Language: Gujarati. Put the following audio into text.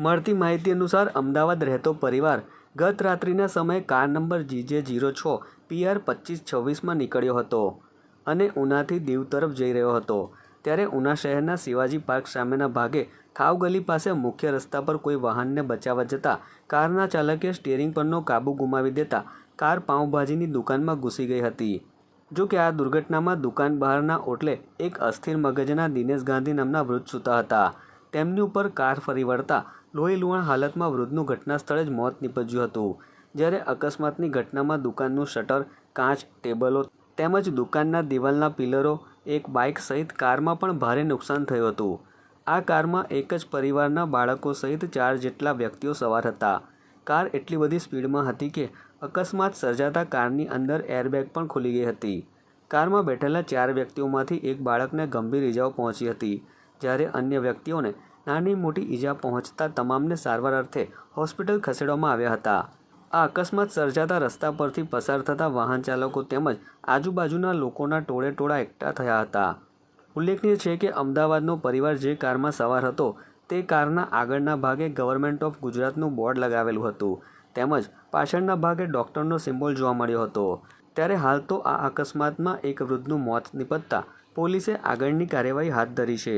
મળતી માહિતી અનુસાર અમદાવાદ રહેતો પરિવાર ગત રાત્રિના સમયે કાર નંબર જીજે જીરો છ પીઆર પચીસ છવ્વીસમાં નીકળ્યો હતો અને ઉનાથી દીવ તરફ જઈ રહ્યો હતો. ત્યારે ઉના શહેરના શિવાજી પાર્ક સામેના ભાગે ખાવ ગલી પાસે મુખ્ય રસ્તા પર કોઈ વાહનને બચાવવા જતાં કારના ચાલકે સ્ટિયરિંગ પરનો કાબુ ગુમાવી દેતા કાર પાઉંભાજીની દુકાનમાં ઘૂસી ગઈ હતી. જો કે આ દુર્ઘટનામાં દુકાન બહારના ઓટલે એક અસ્થિર મગજના દિનેશ ગાંધી નામના વૃદ્ધ સૂતા હતા. તેમની ઉપર કાર ફરી વળતા લોહી લુહાણ હાલતમાં વૃદ્ધનું ઘટના સ્થળે જ મોત નીપજ્યું હતું. જ્યારે અકસ્માતની ઘટનામાં દુકાનનું શટર, કાચ, ટેબલો તેમજ દુકાનના દિવાલના પિલરો, એક બાઇક સહિત કારમાં પણ ભારે નુકસાન થયું હતું. આ કારમાં એક જ પરિવારના બાળકો સહિત ચાર જેટલા વ્યક્તિઓ સવાર હતા. કાર એટલી બધી સ્પીડમાં હતી કે અકસ્માત સર્જાતા કારની અંદર એરબેગ પણ ખુલી ગઈ હતી. કારમાં બેઠેલા ચાર વ્યક્તિઓમાંથી એક બાળકને ગંભીર ઇજાઓ પહોંચી હતી. જ્યારે અન્ય વ્યક્તિઓને નાની મોટી ઈજા પહોંચતા તમામને સારવાર અર્થે હોસ્પિટલ ખસેડવામાં આવ્યા હતા. આ અકસ્માત સર્જાતા રસ્તા પરથી પસાર થતા વાહન ચાલકો તેમજ આજુબાજુના લોકોના ટોળે ટોળા એકઠા થયા હતા. ઉલ્લેખનીય છે કે અમદાવાદનો પરિવાર જે કારમાં સવાર હતો તે કારના આગળના ભાગે ગવર્મેન્ટ ઓફ ગુજરાતનું બોર્ડ લગાવેલું હતું. તેમજ પાછળના ભાગે ડૉક્ટરનો સિમ્બોલ જોવા મળ્યો હતો. ત્યારે હાલ તો આ અકસ્માતમાં એક વૃદ્ધનું મોત નિપજતા પોલીસે આગળની કાર્યવાહી હાથ ધરી છે.